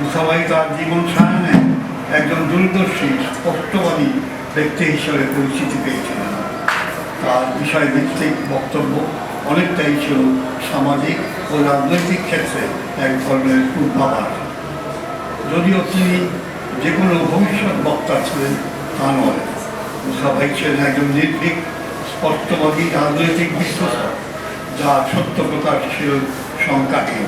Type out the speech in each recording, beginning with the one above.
মুসাভাই তার জীবন সায়নে একজন দূরদর্শী, স্পষ্টবাদী ব্যক্তি হিসেবে পরিচিতি পেয়েছিলেন। তার বিষয়ভিত্তিক বক্তব্য অনেকটাই ছিল সামাজিক ও রাজনৈতিক ক্ষেত্রে এক ধরনের পূর্বাভাস যদিও তিনি যে কোনো ভবিষ্যৎ বক্তা ছিলেন, তা নয়। মুসাভাই ছিলেন একজন নির্ভীক, স্পষ্টবাদী রাজনৈতিক বিশ্লেষক, যা সত্য প্রকাশ ছিল সংখ্যাহীন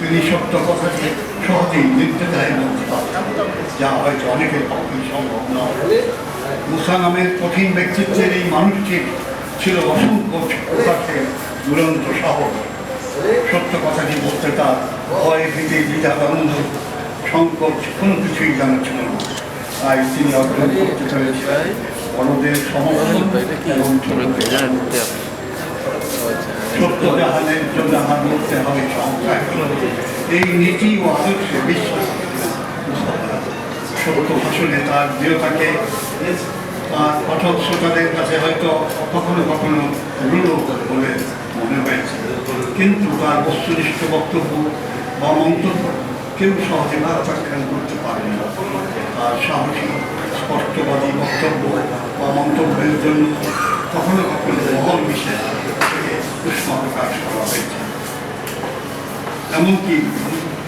তিনি সত্য কথাকে সহজেই নির্দেশায় বলতে যা হয়তো অনেকের পক্ষে সম্ভব নয়। মুসা নামের কঠিন ব্যক্তিত্বের এই মানুষটির ছিল অসংখ্য দুরন্ত শহর সত্য কথাটি বলতে তার ভয় ভীতি, দ্বিধা দ্বন্দ্ব কোনো কিছুই জানা ছিল না। তাই তিনি অর্জন করতে পেরেছিলেন বড়দের সমর্থন সত্য জাহানের জন্য হবে সংখ্যায় এই নীতি ও বিশ্বাস সত্য ভাষণে তার দৃঢ়তাকে তার পাঠক শ্রোতাদের কাছে হয়তো কখনো কখনো রূঢ় বলে মনে হয়েছে। কিন্তু তার বস্তুনিষ্ঠ বক্তব্য বা মন্তব্য কেউ সহজে প্রত্যাখ্যান করতে পারে না তার সাহসী স্পষ্টবাদী বক্তব্য বা মন্তব্যের জন্য কখনো কখনো মহল বিশেষ থেকে উষ্ম প্রকাশ করা হয়েছে এমনকি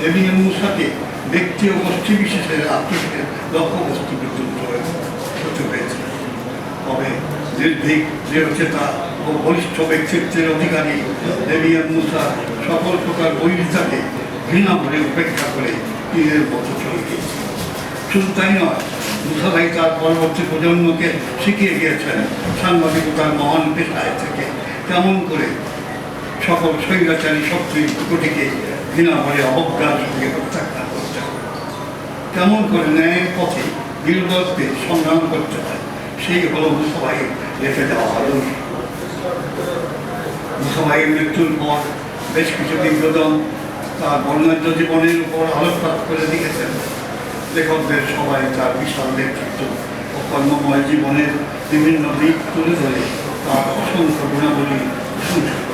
এবিএম মুসাকে ব্যক্তি ও গোষ্ঠী বিশেষের আত্মীয়ের লক্ষ্যবস্তু পর্যন্ত হতে হয়েছে। তবে নির্ভীক দৃঢ়চেতা ও বলিষ্ঠ ব্যক্তিত্বের অধিকারী এবিএম মুসা সকল প্রকার বৈরিতাকে ঘৃণা ভরে উপেক্ষা করে তীরের মতো চলে গিয়েছে। শুধু তাই নয়, মুসা ভাই তার পরবর্তী প্রজন্মকে শিখিয়ে গিয়েছেন সাংবাদিকতার মহান পেশায় থেকে কেমন করে সকল স্বৈরাচারী শক্তির কুটিকে ঘৃণা ভরে অবজ্ঞার সঙ্গে প্রত্যাখ্যান করতে হবে কেমন করে ন্যায়ের পথে বিরোধকে সংগ্রাম করতে হয় সেই হল মুসভাইয়ের রেখে দেওয়া আদর্শ মুসভাইয়ের মৃত্যুর পর বেশ কিছু বিজ্ঞজন তার বর্ণাঢ্য জীবনের উপর আলোকপাত করে দিয়েছেন লেখকদের সবাই তার বিশাল ব্যক্তিত্ব ও কর্মময় জীবনের বিভিন্ন দিক তুলে ধরে তার অসংখ্য গুণাবলী সংযুক্ত